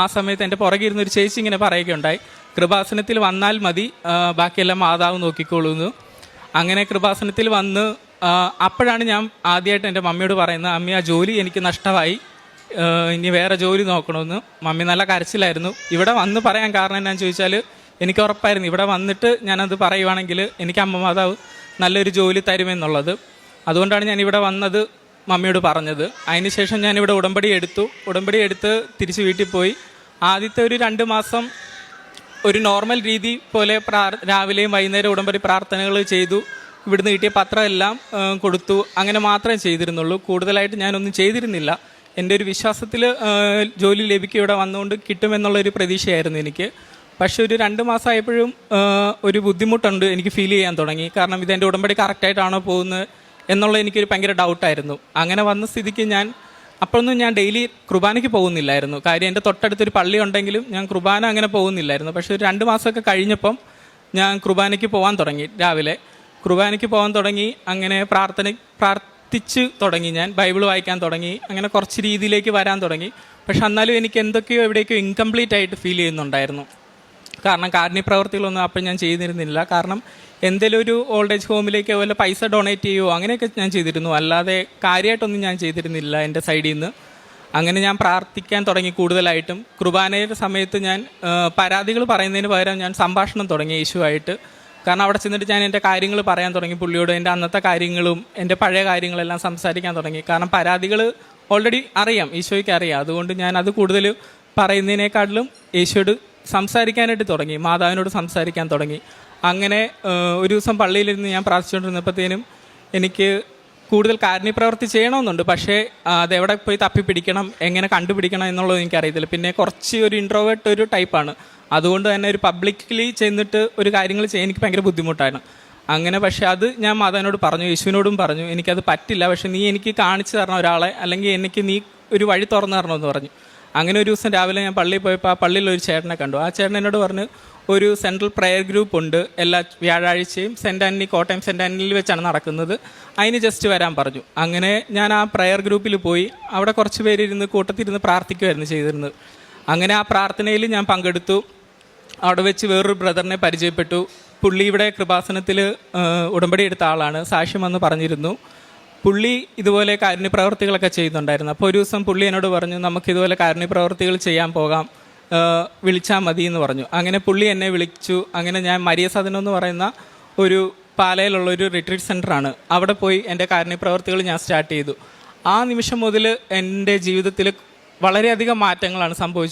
ആ സമയത്ത് എന്റെ പുറകെ ഇരുന്നൊരു ചേച്ചി ഇങ്ങനെ പറയുകയുണ്ടായി കൃപാസനത്തിൽ വന്നാൽ മതി ബാക്കിയെല്ലാം മാതാവ് നോക്കിക്കോളൂ എന്ന് അങ്ങനെ കൃപാസനത്തിൽ വന്ന് അപ്പോഴാണ് ഞാൻ ആദ്യമായിട്ട് എന്റെ മമ്മിയോട് പറയുന്നത് അമ്മി ആ ജോലി എനിക്ക് നഷ്ടമായി ഇനി വേറെ ജോലി നോക്കണമെന്ന്. മമ്മി നല്ല കരച്ചിലായിരുന്നു. ഇവിടെ വന്ന് പറയാൻ കാരണം എന്നാന്ന് ചോദിച്ചാൽ എനിക്ക് ഉറപ്പായിരുന്നു. ഇവിടെ വന്നിട്ട് ഞാനത് പറയുവാണെങ്കിൽ എനിക്ക് അമ്മ മാതാവ് നല്ലൊരു ജോലി തരുമെന്നുള്ളത്. അതുകൊണ്ടാണ് ഞാൻ ഇവിടെ വന്നത്. മമ്മിയോട് പറഞ്ഞത്. അതിനുശേഷം ഇവിടെ ഉടമ്പടി എടുത്തു. ഉടമ്പടി എടുത്ത് തിരിച്ച് വീട്ടിൽ പോയി. ആദ്യത്തെ ഒരു രണ്ട് മാസം ഒരു നോർമൽ രീതി പോലെ രാവിലെയും വൈകുന്നേരം ഉടമ്പടി പ്രാർത്ഥനകൾ ചെയ്തു. ഇവിടുന്ന് കിട്ടിയ പത്രമെല്ലാം കൊടുത്തു. അങ്ങനെ മാത്രമേ ചെയ്തിരുന്നുള്ളൂ. കൂടുതലായിട്ട് ഞാനൊന്നും ചെയ്തിരുന്നില്ല. എന്റെ ഒരു വിശ്വാസത്തിൽ ജോലി ലഭിക്കുക ഇവിടെ വന്നുകൊണ്ട് കിട്ടുമെന്നുള്ളൊരു പ്രതീക്ഷയായിരുന്നു എനിക്ക്. പക്ഷെ ഒരു രണ്ട് മാസമായപ്പോഴും ഒരു ബുദ്ധിമുട്ടുണ്ട് എനിക്ക് ഫീൽ ചെയ്യാൻ തുടങ്ങി. കാരണം ഇത് എന്റെ ഉടമ്പടി കറക്റ്റായിട്ടാണോ പോകുന്നത്? എന്നുള്ള എനിക്കൊരു ഭയങ്കര ഡൗട്ടായിരുന്നു. അങ്ങനെ വന്ന സ്ഥിതിക്ക് ഞാൻ അപ്പോഴൊന്നും ഞാൻ ഡെയിലി കുർബാനയ്ക്ക് പോകുന്നില്ലായിരുന്നു. കാര്യം എന്റെ തൊട്ടടുത്തൊരു പള്ളി ഉണ്ടെങ്കിലും ഞാൻ കുർബാന അങ്ങനെ പോകുന്നില്ലായിരുന്നു. പക്ഷേ ഒരു രണ്ട് മാസമൊക്കെ കഴിഞ്ഞപ്പം ഞാൻ കുർബാനയ്ക്ക് പോകാൻ തുടങ്ങി രാവിലെ. കുർബാനയ്ക്ക് പോകാൻ തുടങ്ങി അങ്ങനെ പ്രാർത്ഥന പ്രാർത്ഥിച്ച് തുടങ്ങി ഞാൻ ബൈബിൾ വായിക്കാൻ തുടങ്ങി അങ്ങനെ കുറച്ച് രീതിയിലേക്ക് വരാൻ തുടങ്ങി. പക്ഷെ എന്നാലും എനിക്ക് എന്തൊക്കെയോ എവിടെയൊക്കെയോ ഇൻകംപ്ലീറ്റ് ആയിട്ട് ഫീൽ ചെയ്യുന്നുണ്ടായിരുന്നു. കാരണം കാരുണ്യ പ്രവർത്തികളൊന്നും അപ്പം ഞാൻ ചെയ്തിരുന്നില്ല. കാരണം എന്തെങ്കിലും ഒരു ഓൾഡ് ഏജ് ഹോമിലേക്ക് വല്ല പൈസ ഡൊണേറ്റ് ചെയ്യുമോ അങ്ങനെയൊക്കെ ഞാൻ ചെയ്തിരുന്നു. അല്ലാതെ കാര്യമായിട്ടൊന്നും ഞാൻ ചെയ്തിരുന്നില്ല എന്റെ സൈഡിൽ നിന്ന് അങ്ങനെ ഞാൻ പ്രാർത്ഥിക്കാൻ തുടങ്ങി കൂടുതലായിട്ടും. കുർബാനയുടെ സമയത്ത് ഞാൻ പരാതികൾ പറയുന്നതിന് പകരം ഞാൻ സംഭാഷണം തുടങ്ങി യേശുവായിട്ട്. കാരണം അവിടെ ചെന്നിട്ട് ഞാൻ എന്റെ കാര്യങ്ങൾ പറയാൻ തുടങ്ങി. പുള്ളിയോട് എന്റെ അന്നത്തെ കാര്യങ്ങളും എന്റെ പഴയ കാര്യങ്ങളെല്ലാം സംസാരിക്കാൻ തുടങ്ങി. കാരണം പരാതികൾ ഓൾറെഡി അറിയാം ഈശോയ്ക്ക് അറിയാം. അതുകൊണ്ട് ഞാൻ അത് കൂടുതൽ പറയുന്നതിനേക്കാട്ടിലും യേശോയോട് സംസാരിക്കാനായിട്ട് തുടങ്ങി. മാതാവിനോട് സംസാരിക്കാൻ തുടങ്ങി. അങ്ങനെ ഒരു ദിവസം പള്ളിയിലിരുന്ന് ഞാൻ പ്രാർത്ഥിച്ചുകൊണ്ടിരുന്നപ്പോഴത്തേനും എനിക്ക് കൂടുതൽ കാരുണ്യപ്രവൃത്തി ചെയ്യണമെന്നുണ്ട്. പക്ഷേ അതെവിടെ പോയി തപ്പി പിടിക്കണം എങ്ങനെ കണ്ടുപിടിക്കണം എന്നുള്ളത് എനിക്കറിയത്തില്ല. പിന്നെ കുറച്ച് ഒരു ഇൻട്രോവേർട്ട് ഒരു ടൈപ്പാണ് അതുകൊണ്ട് തന്നെ ഒരു പബ്ലിക്കലി ചെന്നിട്ട് ഒരു കാര്യങ്ങൾ ചെയ്യാൻ എനിക്ക് ഭയങ്കര ബുദ്ധിമുട്ടാണ്. അങ്ങനെ പക്ഷേ അത് ഞാൻ മാതാവിനോട് പറഞ്ഞു യേശുവിനോടും പറഞ്ഞു എനിക്കത് പറ്റില്ല. പക്ഷേ നീ എനിക്ക് കാണിച്ചു തരണം ഒരാളെ അല്ലെങ്കിൽ എനിക്ക് നീ ഒരു വഴി തുറന്നു തരണമെന്ന് പറഞ്ഞു. അങ്ങനെ ഒരു ദിവസം രാവിലെ ഞാൻ പള്ളിയിൽ പോയപ്പോൾ ആ പള്ളിയിൽ ഒരു ചേട്ടനെ കണ്ടു. ആ ചേട്ടൻ എന്നോട് പറഞ്ഞു ഒരു സെൻട്രൽ പ്രെയർ ഗ്രൂപ്പ് ഉണ്ട്. എല്ലാ വ്യാഴാഴ്ചയും സെന്റ് ആന്റണി കോട്ടയം സെന്റ് ആന്റണിയിൽ വെച്ചാണ് നടക്കുന്നത്. അതിന് ജസ്റ്റ് വരാൻ പറഞ്ഞു. അങ്ങനെ ഞാൻ ആ പ്രെയർ ഗ്രൂപ്പിൽ പോയി. അവിടെ കുറച്ച് പേര് ഇരുന്ന് കൂട്ടത്തിരുന്ന് പ്രാർത്ഥിക്കുമായിരുന്നു ചെയ്തിരുന്നത്. അങ്ങനെ ആ പ്രാർത്ഥനയിൽ ഞാൻ പങ്കെടുത്തു. അവിടെ വെച്ച് വേറൊരു ബ്രദറിനെ പരിചയപ്പെട്ടു. പുള്ളി ഇവിടെ കൃപാസനത്തിൽ ഉടമ്പടി എടുത്ത ആളാണ്. സാക്ഷ്യം വന്ന് പറഞ്ഞിരുന്നു. പുള്ളി ഇതുപോലെ കാരുണ്യ പ്രവർത്തികളൊക്കെ ചെയ്യുന്നുണ്ടായിരുന്നു. അപ്പോൾ ഒരു ദിവസം പുള്ളി എന്നോട് പറഞ്ഞു നമുക്ക് ഇതുപോലെ കാരുണ്യ പ്രവർത്തികൾ ചെയ്യാൻ പോകാം. വിളിച്ചാൽ മതി എന്ന് പറഞ്ഞു. അങ്ങനെ പുള്ളി എന്നെ വിളിച്ചു. അങ്ങനെ ഞാൻ മരിയ സദനം എന്ന് പറയുന്ന ഒരു പാലയിലുള്ള ഒരു റിട്രീറ്റ് സെന്ററാണ് അവിടെ പോയി എന്റെ കാരുണ്യ പ്രവർത്തികൾ ഞാൻ സ്റ്റാർട്ട് ചെയ്തു. ആ നിമിഷം മുതൽ എന്റെ ജീവിതത്തിൽ വളരെയധികം മാറ്റങ്ങളാണ് സംഭവിച്ചത്.